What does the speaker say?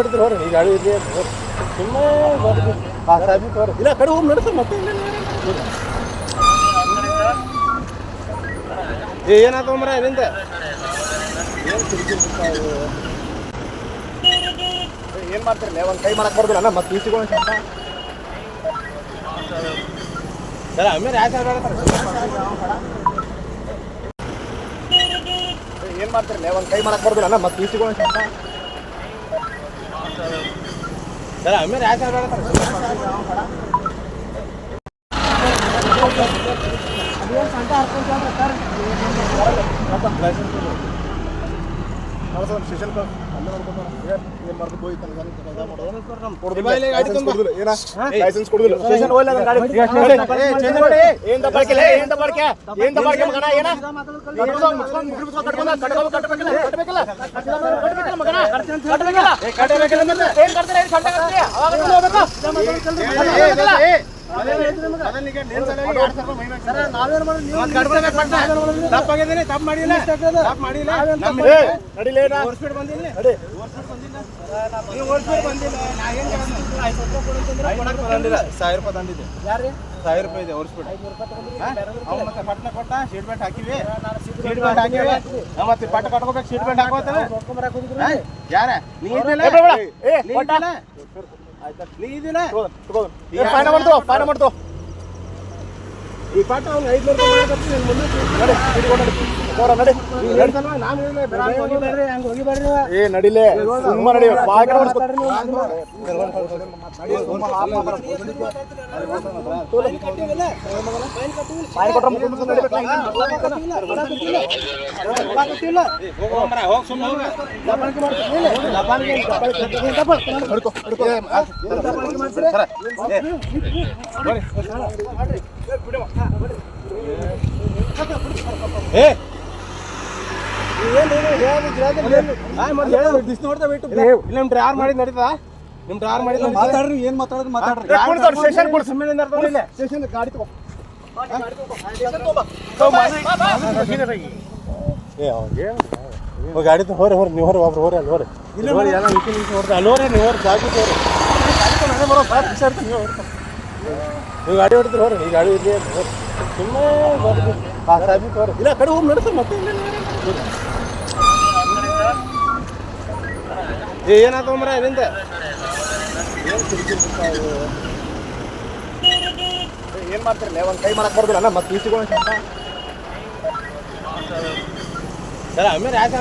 ಹೊಡಿದ್ರು ಹೊರ ಈ ಗಾಡಿ ಇರ್ಲಿ ಸುಮ್ಮನೆ ಬರ್ದು ಆ ಇಲ್ಲ, ಕಡೆ ಹೋಗಿ ನಡೆಸ ಮತ್ತೆ ಏ ಮರ ಇದರಿಂದ ಏನು ಮಾಡ್ತಿರಲ್ಲ ಒಂದು ಕೈ ಮಾಡಕ್ಕೆ ಬರ್ದಿಲ್ಲ ಮತ್ತೆ ಈಸಿಗಳು ಸರ್, ಆಮೇಲೆ ಯಾಕೆ ಏನು ಮಾಡ್ತಿರಲ್ಲ ಒಂದು ಕೈ ಮಾಡಕ್ಕೆ ಬರ್ದಿಲ್ಲ ಮತ್ತೆ ಈಸಿಗಳು ಸರ್ ಆಮೇಲೆ ಯಾಕೆ ಸ್ಟೇಷನ್ ಲೈಸೆನ್ಸ್ ಕೊಡುದಿಲ್ಲ ಸ್ಟೇಷನ್ ಸಾವಿರ ರೂಪಾಯಿ ರೂಪಾಯಿ ತಂದಿದ್ದೆ. ಸಾವಿರ ಇದೆ ಮತ್ತೆ ಪಟ್ನ ಕೊಟ್ಟ ಸೀಟ್ ಬೆಲ್ಟ್ ಹಾಕಿವಿ ಸೀಟ್ ಬೆಲ್ಟ್ ಹಾಕಿವಿ ಮತ್ತೆ ಪಟ್ಟ ಕಟ್ಕೋಬೇಕು ಸೀಟ್ ಬೆಲ್ಟ್ ಹಾಕೋತಾನೆ ಯಾರ? ನೀ ನೀ ಇದ್ದಿಲ್ಲ ನೀ ಇದ್ದಿಲ್ಲ ಫೈನ್ ಮಾಡ್ತು ಫೈನ್ ಮಾಡ್ತು ಈ ಪಾಠ ಅವ್ನು ಐದ್ನೂರು ರೂಪಾಯಿ ಮಾಡಕತ್ತೀನಿ ಹೋರ ನಡಿ ಬರ್ರಿ. ಏ ನಡಿಲೇ ಸುಮ್ಮ ನಡಿ ಹೊಡ್ಸ್ಕೊ. ಬಾಯಿ ಕೊಟ್ರೆ ಮುಗ್ದು ನಡಿಬೇಕಲ್ಲ, ಹಿಂಗೆ. ಮಾಡು. ಹಿಡ್ಕೊ, ಹಿಡ್ಕೊ. ಮಾಡ್ತೀರಿ? ಏ. ಏ ನಿಮ್ ಡ್ರಾರ್ ಮಾಡಿದ್ ನಡೀತದ? ನಿಮ್ ಡ್ರಾರ್ ಮಾಡಿದ್ ಮಾತಾಡ್ರಿ ಏನ್ ಮಾತಾಡೋದು ಮಾತಾಡ್ರಿ. ಸ್ಟೇಷನ್ ಕೊಡು ಸುಮ್ಮನೆ ನಿಂದಿರ್ತಾನೆ ಸ್ಟೇಷನ್ ಗಾಡಿ ತಗೋ. ಗಾಡಿ ಹೋರಿ ಹೋರಿ ನೀವು ಹೊರ ಒಬ್ರು ಹೋರಿ ಅಲ್ಲಿ ಹೋರಿ. ಇಲ್ಲಿ ಹೋರಿ ಎಲ್ಲ ನಿಂತು ನಿಂತು ಹೊಡ್ದು ಅಲ್ಲಿ ಹೋರಿ ನೀವು ಹೋರಿ ಜಾಗ ಹೋರಿ. ನಾನೇ ಬರೋ ನೀವು ಗಾಡಿ ಹೊಡಿದ್ರೆ ಹೋರಿ ಈ ಗಾಡಿ ಸುಮ್ಮನೆ ಆ ಹೋರಿ. ಇಲ್ಲ ಕಡೆ ಹೋಗಿ ನಡೆಸ ಮತ್ತೆ. ಇಲ್ಲ. ಏ ಏನಾಯ್ತು ಮರ ಇಲ್ಲಿಂದ ಏನ್ ಮಾಡ್ತಿರಲ್ಲ ಒಂದ್ ಕೈ ಮಾಡಕ್ ಬರ್ದಿಲ್ಲ ಮತ್ತೆ ಈಸಿಗಳು ಸರ್ ಆಮೇಲೆ ಯಾಕೆ